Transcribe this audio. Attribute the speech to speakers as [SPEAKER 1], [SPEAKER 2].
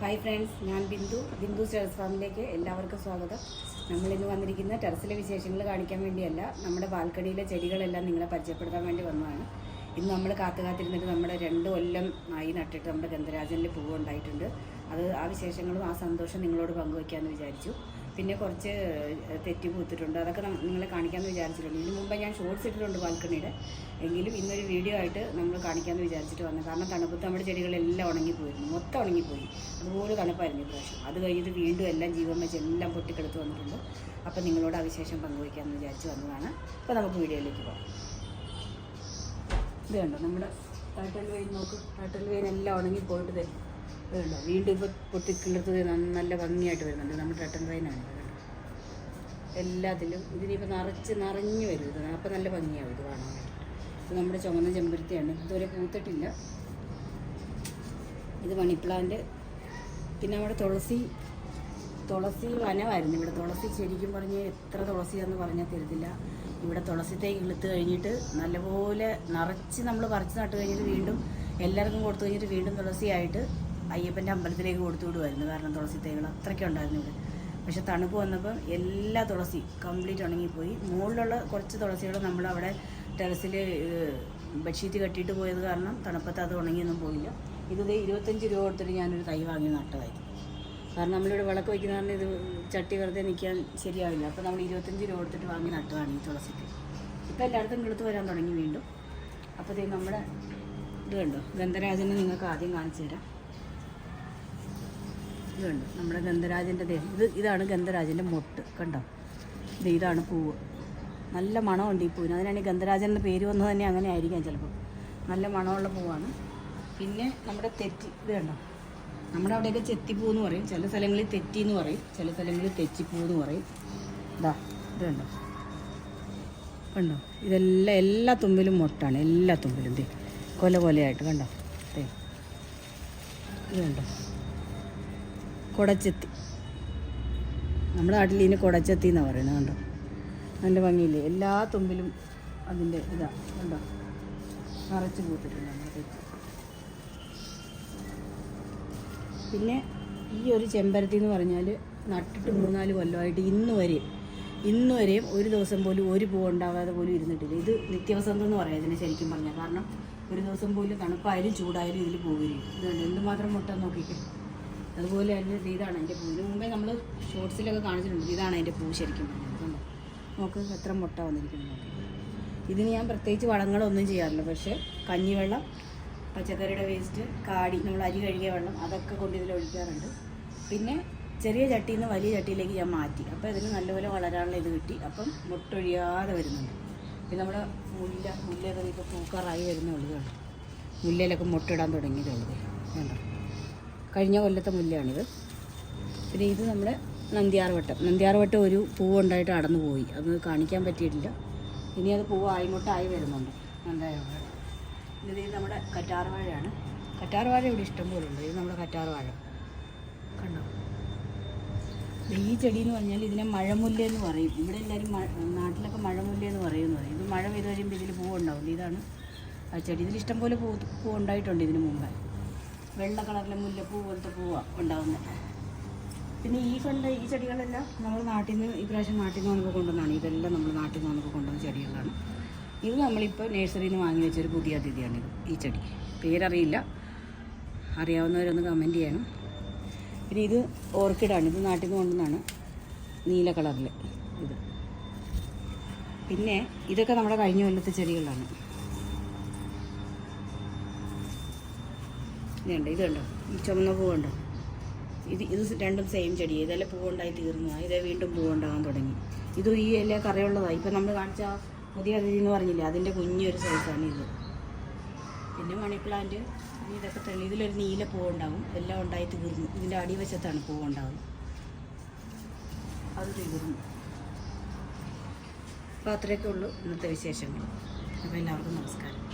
[SPEAKER 1] Hi friends ഞാൻ Bindu Bindu terrace ഫാമിലേക്ക് എല്ലാവർക്കും സ്വാഗതം. നമ്മളിന്ന് വന്നിരിക്കുന്ന ടെറസിലെ വിശേഷങ്ങൾ കാണിക്കാൻ വേണ്ടിയല്ല നമ്മുടെ ബാൽക്കണിയിലെ ചെടികളെല്ലാം നിങ്ങളെ പരിചയപ്പെടുത്താൻ വേണ്ടി വന്നതാണ്. ഇന്ന് നമ്മൾ കാത്തു കാത്തിരുന്നിട്ട് നമ്മുടെ രണ്ട് കൊല്ലം ആയി നട്ടിട്ട് നമ്മുടെ ഗന്ധരാജനിൽ പൂവ് ഉണ്ടായിട്ടുണ്ട്. അത് ആ വിശേഷങ്ങളും ആ സന്തോഷം നിങ്ങളോട് പങ്കുവയ്ക്കാമെന്ന് വിചാരിച്ചു. പിന്നെ കുറച്ച് തെറ്റി പൂത്തിട്ടുണ്ട് അതൊക്കെ നിങ്ങളെ കാണിക്കാമെന്ന് വിചാരിച്ചിട്ടുണ്ട്. ഇതിനു മുമ്പേ ഞാൻ ഷോർട്സ് ഇട്ടിട്ടുണ്ട് ബാൽക്കണിയുടെ എങ്കിലും ഇന്നൊരു വീഡിയോ ആയിട്ട് നമ്മൾ കാണിക്കാമെന്ന് വിചാരിച്ചിട്ട് വന്നു. കാരണം തണുപ്പത്ത് നമ്മുടെ ചെടികളെല്ലാം ഉണങ്ങിപ്പോയിരുന്നു. മൊത്തം ഉണങ്ങിപ്പോയി. അതുപോലെ തണുപ്പായിരുന്നു ഇപ്രാവശ്യം അത് കഴിഞ്ഞിട്ട് വീണ്ടും എല്ലാം ജീവൻ വെച്ച് എല്ലാം പൊട്ടിക്കെടുത്ത് വന്നിട്ടുണ്ട്. അപ്പോൾ നിങ്ങളോട് അവിശേഷം വിശേഷം പങ്കുവയ്ക്കാമെന്ന് വിചാരിച്ച് വന്നതാണ്. അപ്പോൾ നമുക്ക് വീഡിയോയിലേക്ക് പോകാം. ഇത് കണ്ടോ? നമ്മുടെ ടൈറ്റൽ വെയിൻ നോക്ക്. ടൈറ്റൽ വെയിൻ എല്ലാം ഉണങ്ങി പോയിട്ട് തരും കണ്ടോ വീണ്ടും ഇപ്പോൾ പൊട്ടിക്കിളർത്ത് നല്ല ഭംഗിയായിട്ട് വരുന്നുണ്ട്. നമ്മുടെ ഇത് കണ്ടോ? എല്ലാത്തിലും ഇതിനിപ്പോൾ നിറച്ച് നിറഞ്ഞു വരും. ഇത് അപ്പോൾ നല്ല ഭംഗിയാവും ഇത് കാണാൻ വേണ്ടി. ഇത് നമ്മുടെ ചുമന്ന ചെമ്പരത്തിയാണ്. ഇതുവരെ പൂത്തിട്ടില്ല. ഇത് മണി പ്ലാന്റ് പിന്നെ നമ്മുടെ തുളസി തുളസി വനമായിരുന്നു. ഇവിടെ തുളസി ശരിക്കും പറഞ്ഞ് എത്ര തുളസിയാന്ന് പറഞ്ഞാൽ തരുന്നില്ല ഇവിടെ തുളസി തൈ ഇളുത്ത് കഴിഞ്ഞിട്ട് നല്ലപോലെ നിറച്ച് നമ്മൾ പറിച്ച് നട്ട് കഴിഞ്ഞിട്ട് വീണ്ടും എല്ലാവർക്കും കൊടുത്തു കഴിഞ്ഞിട്ട് വീണ്ടും തുളസിയായിട്ട് അയ്യപ്പന്റെ അമ്പലത്തിലേക്ക് കൊടുത്തു വിടുമായിരുന്നു കാരണം തുളസി തൈകൾ അത്രയ്ക്കും ഉണ്ടായിരുന്നു ഇവിടെ. പക്ഷെ തണുപ്പ് വന്നപ്പം എല്ലാ തുളസി കംപ്ലീറ്റ് ഉണങ്ങിപ്പോയി. മുകളിലുള്ള കുറച്ച് തുളസികൾ നമ്മളവിടെ ടെറസിൽ ബെഡ്ഷീറ്റ് കെട്ടിയിട്ട് പോയത് കാരണം തണുപ്പത്ത് അത് ഉണങ്ങിയൊന്നും പോയില്ല. ഇത് ഇരുപത്തഞ്ച് രൂപ കൊടുത്തിട്ട് ഞാനൊരു തൈ വാങ്ങി നട്ടതായിരുന്നു കാരണം നമ്മളിവിടെ വിളക്ക് വയ്ക്കുന്ന കാരണം ഇത് ചട്ടി വെറുതെ നിൽക്കാൻ ശരിയാവില്ല. അപ്പോൾ നമ്മൾ ഇരുപത്തഞ്ച് രൂപ കൊടുത്തിട്ട് വാങ്ങി നട്ടതാണ് ഈ തുളസിക്ക്. ഇപ്പോൾ എല്ലായിടത്തും കിളുത്ത് വരാൻ തുടങ്ങി വീണ്ടും. അപ്പോൾ ഇത് നമ്മുടെ ഇത് കണ്ടോ? ഗന്ധരാജനെ നിങ്ങൾക്ക് ആദ്യം കാണിച്ചു തരാം. ഇത് കണ്ടോ? നമ്മുടെ ഗന്ധരാജന്റെ ദേഹം. ഇത് ഇതാണ് ഗന്ധരാജന്റെ മൊട്ട് കണ്ടോ? ഇത് ഇതാണ് പൂവ്. നല്ല മണമുണ്ട് ഈ പൂവിന്. അതിനാണ് ഗന്ധരാജൻ എന്ന പേര് വന്നത് തന്നെ അങ്ങനെ ആയിരിക്കാം ചിലപ്പോൾ. നല്ല മണമുള്ള പൂവാണ്. പിന്നെ നമ്മുടെ തെറ്റി ഇത് കണ്ടോ? നമ്മുടെ അവിടെയൊക്കെ ചെത്തിപ്പൂ എന്ന് പറയും. ചില സ്ഥലങ്ങളിൽ തെറ്റി എന്ന് പറയും. ചില സ്ഥലങ്ങളിൽ തെച്ചിപ്പൂ എന്ന് പറയും. ഇതാ ഇത് കണ്ടോ? കണ്ടോ? ഇതെല്ലാം എല്ലാ തുമ്പിലും മൊട്ടാണ്. എല്ലാ തുമ്പിലും. ദേ കൊല കൊലയായിട്ട് കണ്ടോ? ദേ ഇത് കണ്ടോ? കൊടച്ചെത്തി. നമ്മുടെ നാട്ടിൽ ഇതിന് കൊടച്ചെത്തി എന്നാണ് പറയുന്നത് കണ്ടോ? നല്ല ഭംഗിയില്ലേ? എല്ലാ തുമ്പിലും അതിന്റെ ഇതാ കണ്ടോ? നിറച്ച് പൂത്തിട്ടുണ്ട് പിന്നെ ഈ ഒരു ചെമ്പരത്തി എന്ന് പറഞ്ഞാൽ നട്ടിട്ട് മൂന്നാൽ കൊല്ലമായിട്ട് ഇന്ന് വരെയും ഇന്ന് വരെയും ഒരു ദിവസം പോലും ഒരു പൂ ഉണ്ടാവാതെ പോലും ഇരുന്നിട്ടില്ല. ഇത് നിത്യവസന്തം എന്ന് പറയാം ഇതിനെ ശരിക്കും പറഞ്ഞാൽ. കാരണം ഒരു ദിവസം പോലും തണുപ്പായാലും ചൂടായാലും ഇതിൽ പോവുകയും ഇതുണ്ട് എന്തുമാത്രം മുട്ട നോക്കിക്കേ. അതുപോലെ തന്നെ ഇത് ഇതാണ് അതിന്റെ പൂ. ഇതിന് മുമ്പേ നമ്മൾ ഷോർട്സിലൊക്കെ കാണിച്ചിട്ടുണ്ട്. ഇതാണ് അതിന്റെ പൂ ശരിക്കും. നമുക്ക് എത്ര മുട്ട വന്നിരിക്കുന്നു ഇതിന് ഞാൻ പ്രത്യേകിച്ച് വളങ്ങളൊന്നും ചെയ്യാറില്ല. പക്ഷേ കഞ്ഞിവെള്ളം പച്ചക്കറിയുടെ വേസ്റ്റ് കാടി നമ്മൾ അരി കഴുകിയ വെള്ളം അതൊക്കെ കൊണ്ട് ഇതിൽ ഒഴിക്കാറുണ്ട്. പിന്നെ ചെറിയ ചട്ടിയിൽ നിന്ന് വലിയ ചട്ടിയിലേക്ക് ഞാൻ മാറ്റി. അപ്പോൾ ഇതിന് നല്ലപോലെ വളരാനുള്ള ഇത് കിട്ടി. അപ്പം മുട്ടൊഴിയാതെ വരുന്നുണ്ട്. പിന്നെ നമ്മുടെ മുല്ല മുല്ലൊക്കെ ഇപ്പോൾ പൂക്കാറായി വരുന്നേ ഉള്ളൂ. കണ്ടോ മുല്ലയിലൊക്കെ മുട്ടിടാൻ തുടങ്ങിയിട്ടുള്ളത് വേണ്ട കഴിഞ്ഞ കൊല്ലത്തെ മുല്ലയാണിത്. പിന്നെ ഇത് നമ്മുടെ നന്ദിയാർവട്ടം നന്ദിയാർവട്ടം ഒരു പൂവുണ്ടായിട്ട് അടന്നു പോയി. അത് കാണിക്കാൻ പറ്റിയിട്ടില്ല. ഇനി അത് പൂവ് ആയിങ്ങോട്ടായി വരുന്നുണ്ട്. നന്ദിയാർവട്ടം ഇത് നമ്മുടെ കറ്റാർവാഴയാണ്. കറ്റാർവാഴ കറ്റാർ വാഴ ഇവിടെ ഇഷ്ടം പോലെ ഉണ്ട്. ഇത് നമ്മുടെ കറ്റാർവാഴ. കണ്ടോ? ഈ ചെടി എന്ന് പറഞ്ഞാൽ ഇതിനെ മഴമുല്ല എന്ന് പറയും. ഇവിടെ എല്ലാവരും നാട്ടിലൊക്കെ മഴമുല്ല എന്ന് പറയുന്നത് പറയും. ഇത് മഴ പെയ്ത് കഴിയുമ്പോൾ ഇതിൽ പൂവുണ്ടാവില്ല. ഇതാണ് ആ ചെടി. ഇതിൽ ഇഷ്ടംപോലെ പൂ പൂ ഉണ്ടായിട്ടുണ്ട് ഇതിന് മുമ്പ്. വെള്ള കളറിലെ മുല്ലപ്പൂ പോലത്തെ പൂവാണ് ഉണ്ടാവുന്നത് പിന്നെ ഈ കണ്ട ഈ ചെടികളെല്ലാം നമ്മൾ നാട്ടിൽ നിന്ന് ഈ പ്രാവശ്യം നാട്ടിൽ നിന്ന് നമുക്ക് കൊണ്ടുവന്നാണ്. ഇതെല്ലാം നമ്മൾ നാട്ടിൽ നിന്ന് നമുക്ക് കൊണ്ടുവന്ന ചെടികളാണ്. ഇത് നമ്മളിപ്പോൾ നഴ്സറിയിൽ നിന്ന് വാങ്ങി വെച്ചൊരു പുതിയ അതിഥിയാണിത് ഈ ചെടി. പേരറിയില്ല. അറിയാവുന്നവരൊന്ന് കമന്റ് ചെയ്യണം. പിന്നെ ഇത് ഓർക്കിഡാണ് ഇത് നാട്ടിൽ നിന്ന് കൊണ്ടുവന്നാണ് നീല കളറിൽ ഇത്. പിന്നെ ഇതൊക്കെ നമ്മുടെ കഴിഞ്ഞ കൊല്ലത്തെ ചെടികളാണ്. ഇതുണ്ട് കണ്ടോ? ഈ ചുമന്ന പൂവുണ്ടോ ഇത് ഇത് രണ്ടും സെയിം ചെടി. ഇതെല്ലാം പൂവുണ്ടായി തീർന്നു. ഇതേ വീണ്ടും പൂവുണ്ടാകാൻ തുടങ്ങി. ഇത് ഈ ഇല കറിയുള്ളതാണ് ഇപ്പം നമ്മൾ കാണിച്ച പുതിയ അതിഥി എന്ന് പറഞ്ഞില്ലേ അതിന്റെ കുഞ്ഞൊരു സൈസാണ് ഇത്. പിന്നെ മണി പ്ലാന്റ് ഇതൊക്കെ തെളി ഇതിലൊരു നീല പൂവുണ്ടാകും എല്ലാം ഉണ്ടായി തീർന്നു. ഇതിന്റെ അടിവശത്താണ് പൂവുണ്ടാകുന്നത് അത് തീർന്നു. അപ്പോൾ അത്രയൊക്കെ ഉള്ളൂ ഇന്നത്തെ വിശേഷങ്ങൾ. അപ്പോൾ എല്ലാവർക്കും നമസ്കാരം.